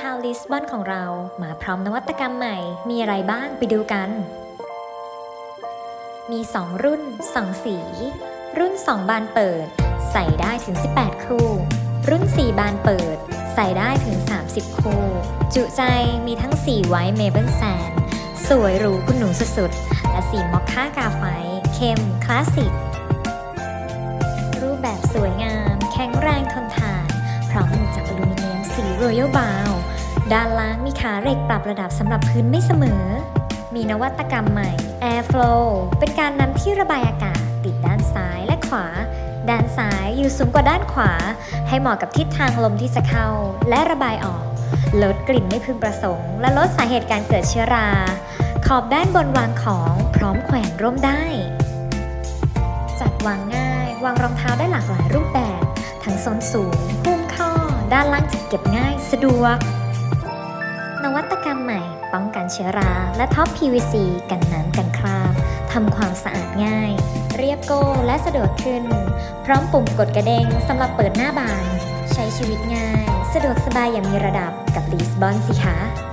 ทาวลิสบอนของเรา มาพร้อมนวัตกรรมใหม่ มีอะไรบ้างไปดูกัน มี 2 รุ่น 2 สี รุ่น 2 บานเปิด ใส่ได้ถึง 18 คู่ รุ่น 4 บานเปิด ใส่ได้ถึง 30 คู่ จุใจมีทั้งสีไวท์เมเบิลแซนสวยหรูคุณหนูสุดๆ และสีมอคค่ากาไฟเข้มคลาสสิก รูปแบบสวยงาม แข็งแรงทนทาน พร้อมจับอลูมิเนียมสีรอยัลบาว ด้านล่างมีขาเหล็กปรับระดับสำหรับพื้นไม่เสมอ มีนวัตกรรมใหม่ Airflow เป็นการนำที่ระบายอากาศติดด้านซ้ายและขวา ด้านซ้ายอยู่สูงกว่าด้านขวา ให้เหมาะกับทิศทางลมที่จะเข้าและระบายออก ลดกลิ่นไม่พึงประสงค์ และลดสาเหตุการเกิดเชื้อรา ขอบด้านบนวางของพร้อมแขวนร่มได้ จัดวางง่าย วางรองเท้าได้หลากหลายรูปแบบ ทั้งโซนสูงหุ้มข้อ ด้านล่างจัดเก็บง่ายสะดวก ป้องกันเชื้อรา และท็อป PVC กันน้ำกันคราบทำความสะอาดง่าย เรียบโก้และสะดวกขึ้น พร้อมปุ่มกดกระเด้งสำหรับเปิดหน้าบาน ใช้ชีวิตง่าย สะดวกสบายอย่างมีระดับกับลีสบอนสิคะ